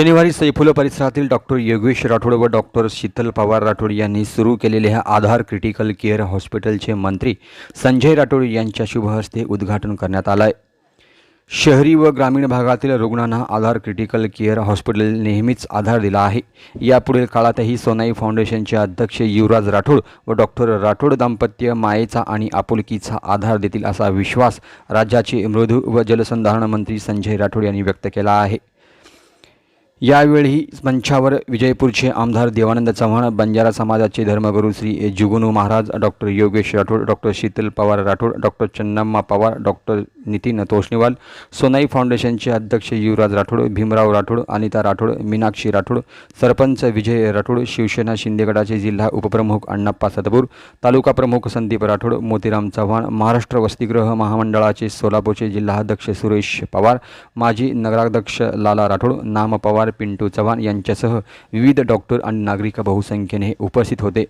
शनिवारी सैफुल परिसरातील डॉक्टर योगेश राठोड व डॉक्टर शीतल पवार राठोड यांनी सुरू केलेल्या आधार क्रिटिकल केअर हॉस्पिटलचे मंत्री संजय राठोड यांच्या शुभहस्ते उद्घाटन करण्यात आलं आहे शहरी व ग्रामीण भागातील रुग्णांना आधार क्रिटिकल केअर हॉस्पिटल नेहमीच आधार दिला आहे. यापुढील काळातही सोनाई फाउंडेशनचे अध्यक्ष युवराज राठोड व डॉक्टर राठोड दाम्पत्य मायेचा आणि आपुलकीचा आधार देतील असा विश्वास राज्याचे मृदू व जलसंधारण मंत्री संजय राठोड यांनी व्यक्त केला आहे. यावेळी मंचावर विजयपूरचे आमदार देवानंद चव्हाण बंजारा समाजाचे धर्मगुरू Shri Jugunu Maharaj doctor Yogesh Rathod doctor Sheetal Pawar Rathod doctor Channamma Pawar doctor Nitin Toshniwal Sonai फाउंडेशनचे अध्यक्ष युवराज राठोड भीमराव राठोड अनिता राठोड मीनाक्षी राठोड सरपंच विजय राठोड शिवसेना शिंदेगडाचे जिल्हा उपप्रमुख अण्णाप्पा सतपूर तालुका प्रमुख संदीप राठोड मोतीराम चव्हाण महाराष्ट्र वसतिगृह महामंडळाचे सोलापूरचे जिल्हाध्यक्ष सुरेश पवार माजी नगराध्यक्ष लाला राठोड नाम पवार पिंटू चव्हाण यांच्यासह विविध डॉक्टर आणि नागरिक बहुसंख्येने उपस्थित होते.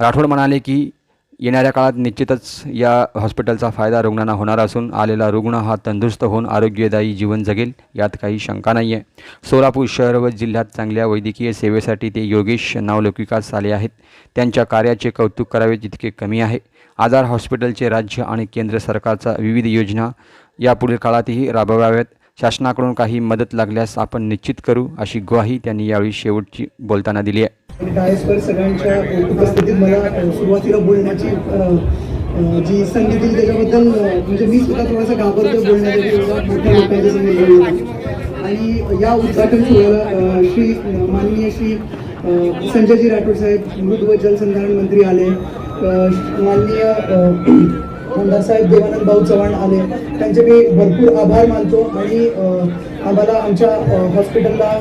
राठोड म्हणाले की येणाऱ्या काळात निश्चितच या हॉस्पिटलचा फायदा रुग्णांना होणार असून आलेला रुग्ण हा तंदुरुस्त होऊन आरोग्यदायी जीवन जगेल यात काही शंका नाही आहे सोलापूर शहर व जिल्ह्यात चांगल्या वैद्यकीय सेवेसाठी ते योगेश नावलौकिकास आले आहेत. त्यांच्या कार्याचे कौतुक करावे जितके कमी आहे. आजार हॉस्पिटलचे राज्य आणि केंद्र सरकारचा विविध योजना यापुढील काळातही राबवाव्यात. शासनाकडून काही मदत लागल्यास आपण निश्चित करू अशी ग्वाही त्यांनी यावेळी शेवटची बोलताना दिली आहे. डायसवर सगळ्यांच्या उपस्थितीत मला सुरुवातीला बोलण्याची जी संधी दिली त्याच्याबद्दल म्हणजे मी सुद्धा थोडासा घाबरतो बोलण्यासाठी मोठ्या लोकांच्या समोर आणि या उद्घाटन सोहळ्याला श्री माननीय श्री संजयजी राठोड साहेब मृद व जलसंधारण मंत्री आले माननीय अ, आमदार साहेब देवानंद भाऊ चव्हाण आले. त्यांचे मी भरपूर आभार मानतो आणि आम्हाला आमच्या हॉस्पिटलला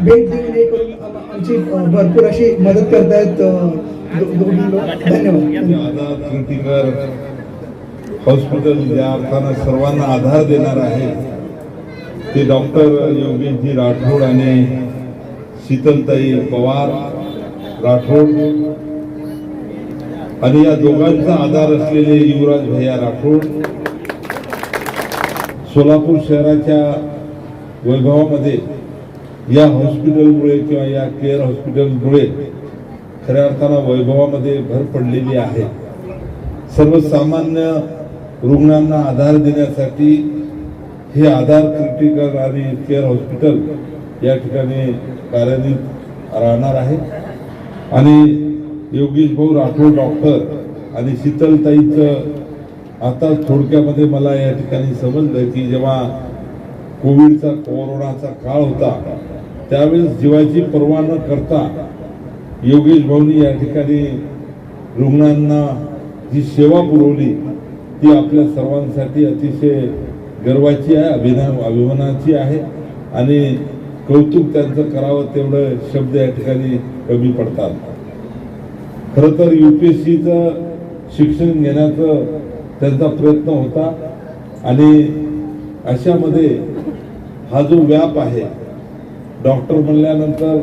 भेट देऊन हे करून आमची भरपूर अशी मदत करतायत अ, दोन्ही लोक. धन्यवाद. आधार हॉस्पिटल ज्या अर्थानं सर्वांना आधार देणार आहे ते डॉक्टर योगेशजी राठोड आणि शीतलताई पवार राठोड आणि या दोघांचा आधार असलेले युवराज भैया राठोड सोलापूर शहराच्या वैभवामध्ये या हॉस्पिटलमुळे किंवा या केअर हॉस्पिटलमुळे खऱ्या अर्थानं वैभवामध्ये भर पडलेली आहे. सर्वसामान्य रुग्णांना आधार देण्यासाठी हे आधार क्रिटिकल आणि केअर हॉस्पिटल या ठिकाणी कार्यान्वित राहणार आहे. आणि योगेश भाऊ राठोड डॉक्टर आणि शीतलताईचं आता थोडक्यामध्ये मला या ठिकाणी समजलं की जेव्हा कोविडचा कोरोनाचा काळ होता त्यावेळेस जीवाची पर्वा न करता योगेश भाऊनी या ठिकाणी रुग्णांना जी सेवा पुरवली ती आपल्या सर्वांसाठी अतिशय गर्वाची आहे अभिना अभिमानाची आहे आणि कौतुक त्यांचं करावं तेवढं शब्द या ठिकाणी कमी पडतात. खरं तर यू पी एस सीचं शिक्षण घेण्याचं त्यांचा प्रयत्न होता आणि अशामध्ये हा जो व्याप आहे डॉक्टर म्हणल्यानंतर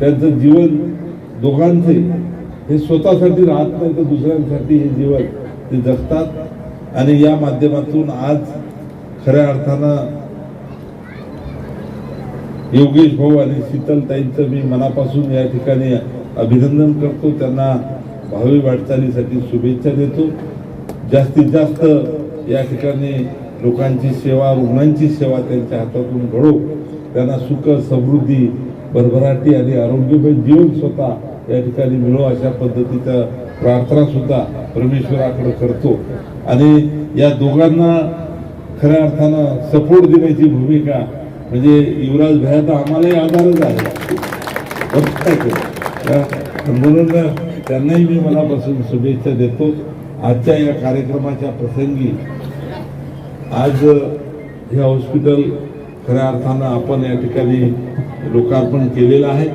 त्यांचं जीवन दोघांचे हे स्वतःसाठी राहत नाही तर दुसऱ्यांसाठी हे जीवन ते जगतात. आणि या माध्यमातून आज खऱ्या अर्थानं योगेश भाऊ आणि शीतलताईंचं मी मनापासून या ठिकाणी अभिनंदन करतो. त्यांना भावी वाटचालीसाठी शुभेच्छा देतो. जास्तीत जास्त या ठिकाणी लोकांची सेवा रुग्णांची सेवा त्यांच्या हातातून घडो. त्यांना सुख समृद्धी भरभराटी आणि आरोग्यमय जीवन स्वतः या ठिकाणी मिळो अशा पद्धतीचा प्रार्थना सुद्धा परमेश्वराकडे करतो. आणि या दोघांना खऱ्या अर्थानं सपोर्ट देण्याची भूमिका म्हणजे युवराज भया तर आम्हालाही आधारच आहे. म्हणून त्यांनाही मी मनापासून शुभेच्छा देतो. आजच्या या कार्यक्रमाच्या प्रसंगी आज हे हॉस्पिटल खऱ्या अर्थानं आपण या ठिकाणी लोकार्पण केलेलं आहे.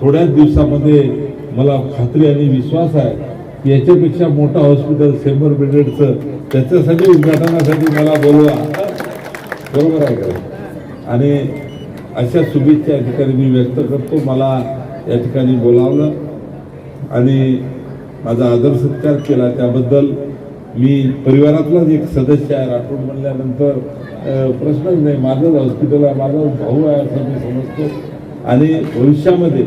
थोड्याच दिवसामध्ये मला खात्री आणि विश्वास आहे की याच्यापेक्षा मोठं हॉस्पिटल शंभर बेडेडचं त्याच्यासाठी उद्घाटनासाठी मला बोलवा. बरोबर आहे का? आणि अशा शुभेच्छा या ठिकाणी मी व्यक्त करतो. मला या ठिकाणी बोलावलं आणि माझा आदर सत्कार केला. त्याबद्दल मी परिवारातलाच एक सदस्य आहे राठोड म्हणल्यानंतर प्रश्नच नाही. माझंच हॉस्पिटल आहे माझा भाऊ आहे असं मी समजतो. आणि भविष्यामध्ये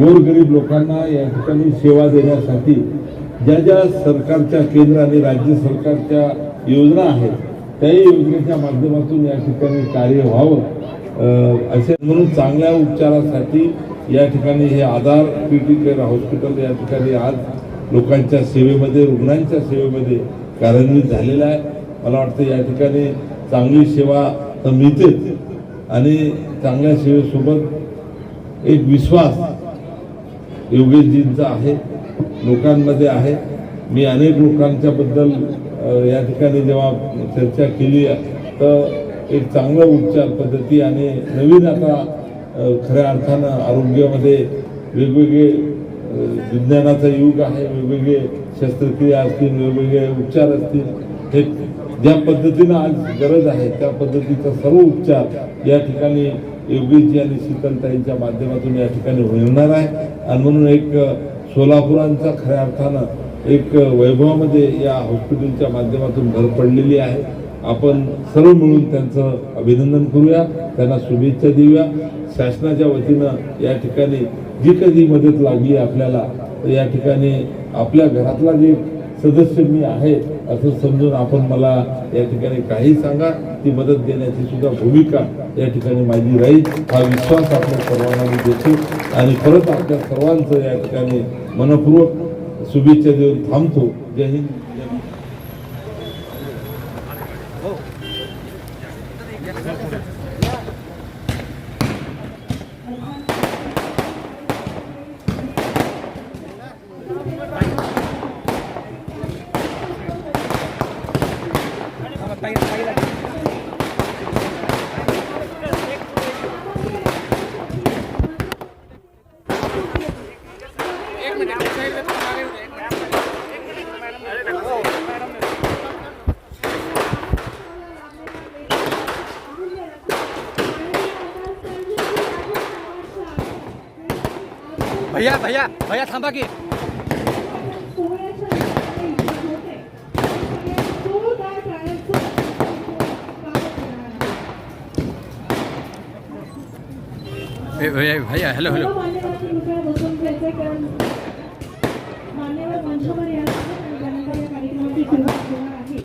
गोरगरीब लोकांना या ठिकाणी सेवा देण्यासाठी ज्या ज्या सरकारच्या केंद्र आणि राज्य सरकारच्या योजना आहेत त्याही योजनेच्या माध्यमातून या ठिकाणी कार्य व्हावं. असे म्हणून चांगल्या उपचारासाठी या ठिकाणी हे आधार क्रिटिकल हॉस्पिटल या ठिकाणी आज लोकांच्या सेवेमध्ये रुग्णांच्या सेवेमध्ये कार्यान्वित झालेला आहे. मला वाटतं या ठिकाणी चांगली सेवा तर मिळतेच आणि चांगल्या सेवेसोबत एक विश्वास योगेशजींचा आहे लोकांमध्ये आहे. मी अनेक लोकांच्याबद्दल या ठिकाणी जेव्हा चर्चा केली तर एक चांगलं उपचार पद्धती आणि नवीन आता खऱ्या अर्थानं आरोग्यामध्ये वेगवेगळे विज्ञानाचं युग आहे वेगवेगळे शस्त्रक्रिया असतील वेगवेगळे उपचार असतील. हे ज्या पद्धतीनं आज गरज आहे त्या पद्धतीचा सर्व उपचार या ठिकाणी योगेशजी आणि शीतलताईंच्या माध्यमातून या ठिकाणी होणार आहे. आणि म्हणून एक सोलापुरांचा खऱ्या अर्थानं एक वैभवामध्ये या हॉस्पिटलच्या माध्यमातून भर पडलेली आहे. आपण सर्व मिळून त्यांचं अभिनंदन करूया त्यांना शुभेच्छा देऊया. शासनाच्या वतीनं या ठिकाणी जी कधी मदत लागली आपल्याला तर या ठिकाणी आपल्या घरातला जे सदस्य मी आहे असं समजून आपण मला या ठिकाणी काही सांगा. ती मदत देण्याची सुद्धा भूमिका या ठिकाणी माझी राहील. हा विश्वास आपल्या सर्वांना मी देतो. आणि परत आपल्या सर्वांचं या ठिकाणी मनपूर्वक शुभेच्छा देऊन थांबतो. जय हिंद जय महाराष्ट्र. भैया भैया भैया थांबा की. ए, भैया भैया हॅलो हॅलो मान्यवर मंचावर या आणि त्यानंतर या कार्यक्रमाची सुरुवात होणार